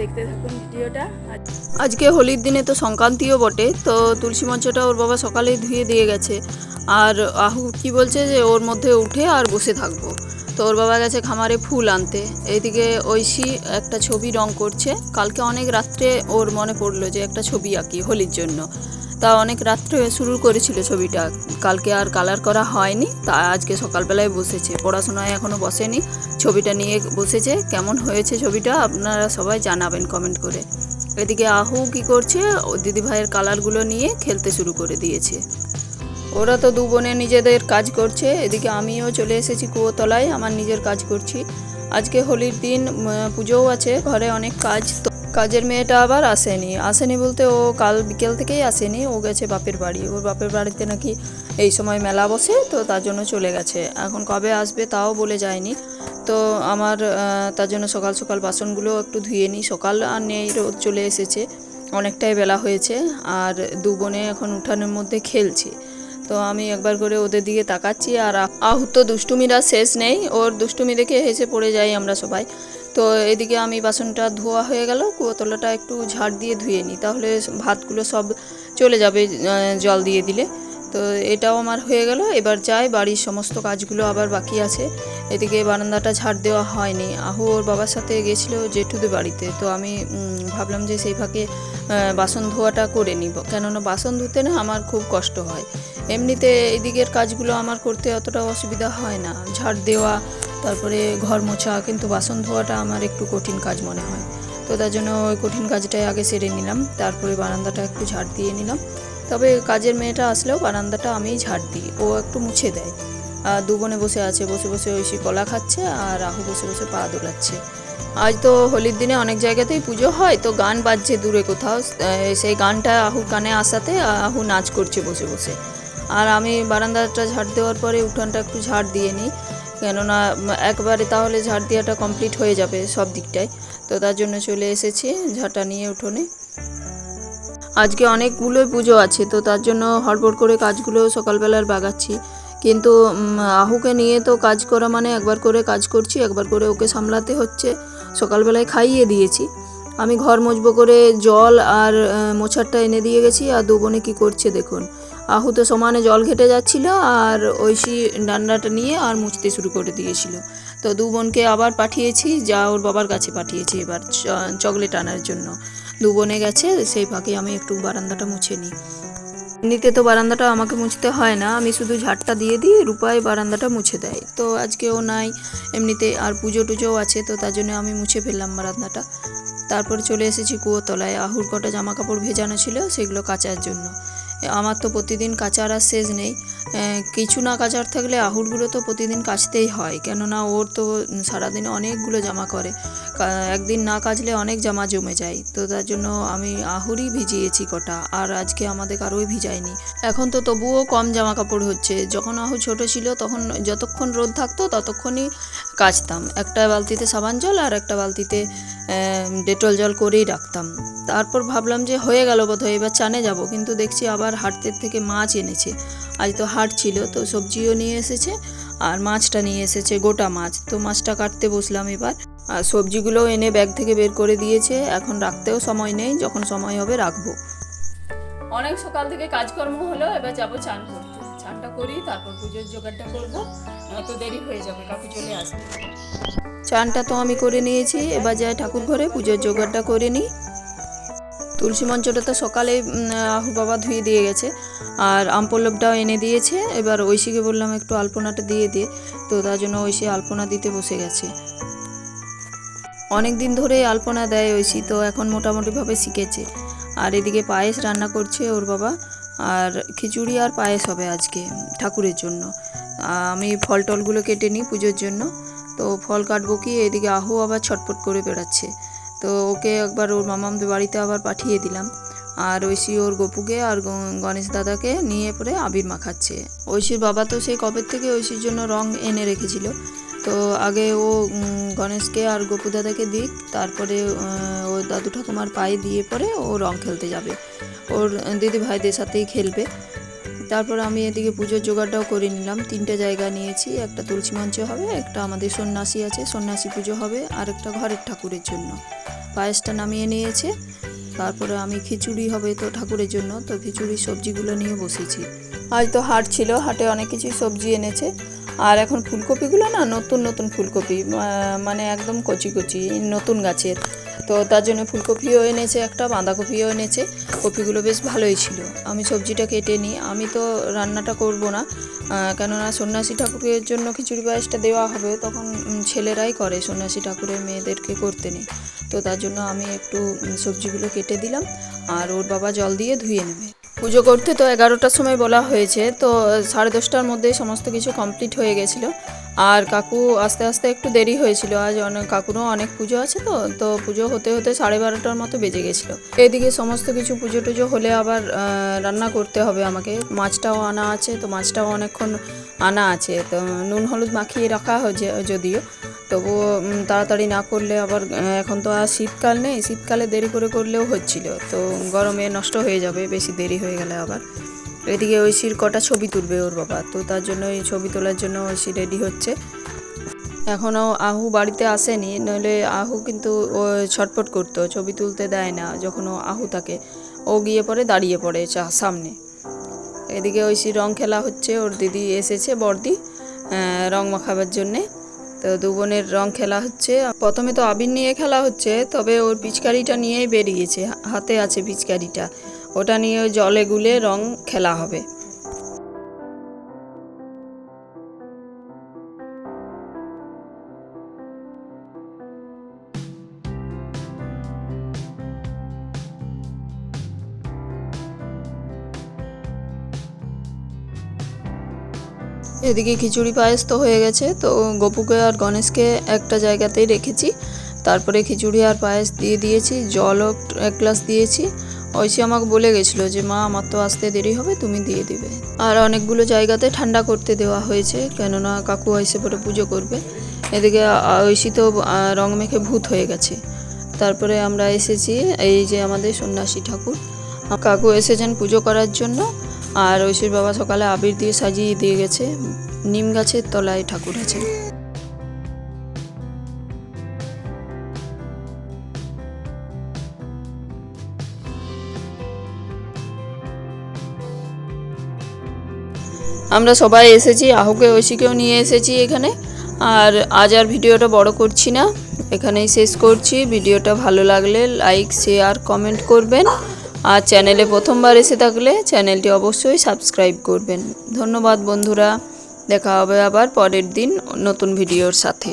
দেখতে থাকুন ভিডিওটা। আজকে হোলির দিনে তো সংক্রান্তিও বটে, তো তুলসী মঞ্চটা ওর বাবা সকালেই ধুয়ে দিয়ে গেছে। আর আহু কি বলছে যে ওর মধ্যে উঠে আর বসে থাকব। তো ওর বাবা গেছে খামারে ফুল আনতে। এইদিকে ঐশী একটা ছবি রং করছে। কালকে অনেক রাত্রে ওর মনে পড়ল যে একটা ছবি আঁকি হোলির জন্য। তা অনেক রাত্রে শুরু করেছিল ছবিটা। কালকে আর কালার করা হয়নি, তা আজকে সকালবেলায় বসেছে। পড়াশোনায় এখনও বসেনি, ছবিটা নিয়ে বসেছে। কেমন হয়েছে ছবিটা আপনারা সবাই জানাবেন কমেন্ট করে। এদিকে আহু কি করছে? ও দিদি ভাইয়ের কালারগুলো নিয়ে খেলতে শুরু করে দিয়েছে। ওরা তো দু বোনে নিজেদের কাজ করছে। এদিকে আমিও চলে এসেছি কুয়োতলায়, আমার নিজের কাজ করছি। আজকে হোলির দিন পুজোও আছে, ঘরে অনেক কাজ, তো কাজের মেয়েটা আবার আসেনি। আসেনি বলতে ও কাল বিকেল থেকেই আসেনি, ও গেছে বাপের বাড়ি। ওর বাপের বাড়িতে নাকি এই সময় মেলা বসে, তো তার জন্য চলে গেছে। এখন কবে আসবে তাও বলে যায়নি। তো আমার তার জন্য সকাল সকাল বাসনগুলো একটু ধুয়ে নিই। সকাল আর নেই, রোদ চলে এসেছে। অনেকটাই বেলা হয়েছে। আর দু বোনে এখন উঠানের মধ্যে খেলছে। তো আমি একবার করে ওদের দিকে তাকাচ্ছি আর আহ- আহুর তো দুষ্টুমিরা শেষ নেই। ওর দুষ্টুমি দেখে হেসে পড়ে যাই আমরা সবাই। তো এদিকে আমি বাসনটা ধোয়া হয়ে গেল, কুয়োতলাটা একটু ঝাড় দিয়ে ধুয়ে নিই, তাহলে ভাতগুলো সব চলে যাবে জল দিয়ে দিলে। তো এটাও আমার হয়ে গেল, এবার যাই, বাড়ির সমস্ত কাজগুলো আবার বাকি আছে। এদিকে বারান্দাটা ঝাড় দেওয়া হয়নি, আহু ওর বাবার সাথে গেছিল জেঠুদের বাড়িতে, তো আমি ভাবলাম যে সেই ফাঁকে বাসন ধোয়াটা করে নিব, কেননা বাসন ধুতে না আমার খুব কষ্ট হয়। এমনিতে এদিকের কাজগুলো আমার করতে অতটা অসুবিধা হয় না, ঝাড় দেওয়া তারপরে ঘর মোছা, কিন্তু বাসন ধোয়াটা আমার একটু কঠিন কাজ মনে হয়। তো তার জন্য ওই কঠিন কাজটাই আগে সেরে নিলাম, তারপরে বারান্দাটা একটু ঝাড় দিয়ে নিলাম। তবে কাজের মেয়েটা আসলেও বারান্দাটা আমিই ঝাড় দিই, ও একটু মুছে দেয়। আর দু বোনে বসে আছে, বসে বসে ঐশী কলা খাচ্ছে আর রাহু বসে বসে পা দোলাচ্ছে। আজ তো হোলির দিনে অনেক জায়গাতেই পুজো হয়, তো গান বাজছে দূরে কোথাও সেই গানটা আহুর কানে আসাতে আহু নাচ করছে বসে বসে। আর আমি বারান্দাটা ঝাড় দেওয়ার পরে উঠানটা একটু ঝাড় দিয়ে নিই কেননা একবারে তাহলে ঝাড় দেওয়াটা কমপ্লিট হয়ে যাবে সব দিকটায়। তো তার জন্য চলে এসেছি ঝাঁটা নিয়ে উঠোনে। আজকে অনেকগুলোই পুজো আছে, তো তার জন্য হড়বড় করে কাজগুলো সকালবেলার বাগাচ্ছি। কিন্তু আহুকে নিয়ে তো কাজ করা মানে একবার করে কাজ করছি, একবার করে ওকে সামলাতে হচ্ছে। সকালবেলায় খাইয়ে দিয়েছি। আমি ঘর মজবো করে জল আর মোছারটা এনে দিয়ে গেছি, আর দু বোনে কী করছে দেখুন। আহু তো সমানে জল ঘেটে যাচ্ছিল আর ঐশী ডান্ডাটা নিয়ে আর মুছতে শুরু করে দিয়েছিল। তো দু বোনকে আবার পাঠিয়েছি, যা ওর বাবার কাছে পাঠিয়েছি এবার চকলেট আনার জন্য। দু বোনে গেছে, সেই ফাঁকে আমি একটু বারান্দাটা মুছে নিই। এমনিতে তো বারান্দাটা আমাকে মুছতে হয় না, আমি শুধু ঝাড়টা দিয়ে দিই রূপায় বারান্দাটা মুছে দেয়। তো আজকেও নাই, এমনিতে আর পুজো টুজোও আছে, তো তার জন্য আমি মুছে ফেললাম বারান্দাটা। তারপরে চলে এসেছি কুয়োতলায়। আহুর কটা জামা কাপড় ভেজানো ছিল, সেগুলো কাচার জন্য। আমার তো প্রতিদিন কাচার শেষ নেই। কিছু না কাচার থাকলে আহুরগুলো তো প্রতিদিন কাচতেই হয়। কেননা ওর তো সারাদিনে অনেকগুলো জামা করে। একদিন না কাচলে অনেক জামা জমে যায়। তো তার জন্য আমি আহুরই ভিজিয়েছি কটা। আর আজকে আমাদের কারোই ভিজায়নি। এখন তো তবুও কম জামা কাপড় হচ্ছে। যখন আহু ছোট ছিল তখন যতক্ষণ রোদ থাকতো ততক্ষণই কাচতাম। একটা বালতিতে সাবান জল আর একটা বালতিতে ডেটল জল করেই রাখতাম। তারপর ভাবলাম যে হয়ে গেল বোধহয়, এবার চানে যাব। কিন্তু দেখছি আবার হাটের থেকে মাছ এনেছে। আজ তো হাট ছিল তো সবজিও নিয়ে এসেছে আর মাছটা নিয়ে এসেছে গোটা মাছ। তো মাছটা কাটতে বসলাম এবার। আর সবজিগুলো এনে ব্যাগ থেকে বের করে দিয়েছে। এখন রাখতেও সময় নেই যখন সময় হবে রাখব। অনেক সকাল থেকে কাজকর্ম হলো এবার যাব চান করতে। চানটা করি তারপর পুজোর জোগাড়টা করব তো দেরি হয়ে যাবে কাকু চলে আসবে। চানটা তো আমি করে নিয়েছি এবার যাই ঠাকুর ঘরে পুজোর জোগাড়টা করে নিই। তুলসী মঞ্চটা তো সকালে আহুর বাবা ধুয়ে দিয়ে গেছে। আর আমপল্লবটাও এনে দিয়েছে। এবার ঐশীকে বললাম একটু আলপনাটা দিয়ে দিয়ে তো তার জন্য ঐশী আলপনা দিতে বসে গেছে। অনেক দিন ধরে আলপনা দেয় ঐশী, তো এখন মোটামুটিভাবে শিখেছে। আর এদিকে পায়েস রান্না করছে ওর বাবা। আর খিচুড়ি আর পায়েস হবে আজকে ঠাকুরের জন্য। আমি ফল টলগুলো কেটে নিই পুজোর জন্য। তো ফল কাটবো কি, এদিকে আহু আবার ছটপট করে বেড়াচ্ছে। তো ওকে একবার ওর মামামদের বাড়িতে আবার পাঠিয়ে দিলাম। আর ঐশী ওর গপুকে আর গণেশ দাদাকে নিয়ে পরে আবির মাখাচ্ছে ঐশীর বাবা তো সেই কবের থেকে ঐশীর জন্য রং এনে রেখেছিল। তো আগে ও গণেশকে আর গপু দাদাকে দিক, তারপরে ও দাদু ঠাকুমার পায়ে দিয়ে পরে ও রং খেলতে যাবে। ওর দিদি ভাইদের সাথেই খেলবে। তারপর আমি এদিকে পুজোর জোগাড়টাও করে নিলাম। তিনটে জায়গা নিয়েছি, একটা তুলসী মঞ্চ হবে, একটা আমাদের সন্ন্যাসী আছে, সন্ন্যাসী পুজো হবে, আর একটা ঘরের ঠাকুরের জন্য। পায়েসটা নামিয়ে নিয়েছে, তারপরে আমি খিচুড়ি হবে তো ঠাকুরের জন্য, তো খিচুড়ির সবজিগুলো নিয়ে বসেছি। আজ তো হাট ছিল, হাটে অনেক কিছুই সবজি এনেছে। আর এখন ফুলকপিগুলো না নতুন নতুন ফুলকপি মানে একদম কচি কচি, নতুন গাছের। তো তার জন্য ফুলকপিও এনেছে, একটা বাঁধাকপিও এনেছে। কপিগুলো বেশ ভালোই ছিল। আমি সবজিটা কেটে নিই। আমি তো রান্নাটা করব না। কেননা সন্ন্যাসী ঠাকুরের জন্য খিচুড়ি পায়েসটা দেওয়া হবে, তখন ছেলেরাই করে সন্ন্যাসী ঠাকুরের মেয়েদেরকে করতে নেই তো তার জন্য আমি একটু সবজিগুলো কেটে দিলাম, আর ওর বাবা জল দিয়ে ধুয়ে নেবে। পুজো করতে তো এগারোটার সময় বলা হয়েছে, তো সাড়ে দশটার মধ্যে সমস্ত কিছু কমপ্লিট হয়ে গেছিল। আর কাকু আস্তে আস্তে একটু দেরি হয়েছিল। আজ অনেক, কাকুরও অনেক পুজো আছে তো তো পুজো হতে হতে সাড়ে বারোটার মতো বেজে গেছিল। এদিকে সমস্ত কিছু পুজো টুজো হলে আবার রান্না করতে হবে আমাকে। মাছটাও আনা আছে, তো মাছটাও অনেকক্ষণ আনা আছে। তো নুন, হলুদ মাখিয়ে রাখা হয়েছে যদিও। তবুও তাড়াতাড়ি না করলে আবার এখন তো আর শীতকাল নেই। শীতকালে দেরি করে করলেও হচ্ছিল। তো গরমে নষ্ট হয়ে যাবে, বেশি দেরি হয়ে গেলে আবার। এদিকে ঐশীর কটা ছবি তুলবে ওর বাবা। তো তার জন্য এই ছবি তোলার জন্য ঐশী রেডি হচ্ছে। এখনও আহু বাড়িতে আসেনি, নইলে আহু কিন্তু ও ছটপট করতো, ছবি তুলতে দেয় না যখন ও আহু থাকে। ও গিয়ে পরে দাঁড়িয়ে পড়ে চা, সামনে। এদিকে ঐশী রং খেলা হচ্ছে, ওর দিদি এসেছে বর্দি রং মাখাবার জন্যে। তো দু বোনের রং খেলা হচ্ছে। প্রথমে তো আবির নিয়ে খেলা হচ্ছে, তবে ওর পিচকারিটা নিয়েই বেরিয়েছে, হাতে আছে পিচকারিটা। ওটা নিয়ে জলে গুলে রং খেলা হবে। এদিকে খিচুড়ি পায়েস তো হয়ে গেছে, তো গপুকে আর গণেশকে একটা জায়গাতেই রেখেছি। তারপরে খিচুড়ি আর পায়েস দিয়ে দিয়েছি, জলও এক গ্লাস দিয়েছি। ঐশী আমাকে বলে গেছিল যে, মা, আমার তো আসতে দেরি হবে, তুমি দিয়ে দিবে। আর অনেকগুলো জায়গাতে ঠান্ডা করতে দেওয়া হয়েছে, কেননা কাকু এসে পরে পুজো করবে। এদিকে ঐশী তো রং মেখে ভূত হয়ে গেছে। তারপরে আমরা এসেছি এই যে আমাদের সন্ন্যাসী ঠাকুর। কাকু এসেছেন পুজো করার জন্য, আর ঐশীর বাবা সকালে আবির দিয়ে সাজিয়ে দিয়ে গেছে। নিম গাছের তলায় ঠাকুর আছে আমরা সবাই এসেছি, আহুকে, ঐশীকেও নিয়ে এসেছি এখানে। আর আজ আর ভিডিওটা বড় করছি না, এখানেই শেষ করছি। ভিডিওটা ভালো লাগলে লাইক, শেয়ার, কমেন্ট করবেন। আর চ্যানেলে প্রথমবার এসে থাকলে চ্যানেলটি অবশ্যই সাবস্ক্রাইব করবেন। ধন্যবাদ বন্ধুরা, দেখা হবে আবার পরের দিন নতুন ভিডিওর সাথে।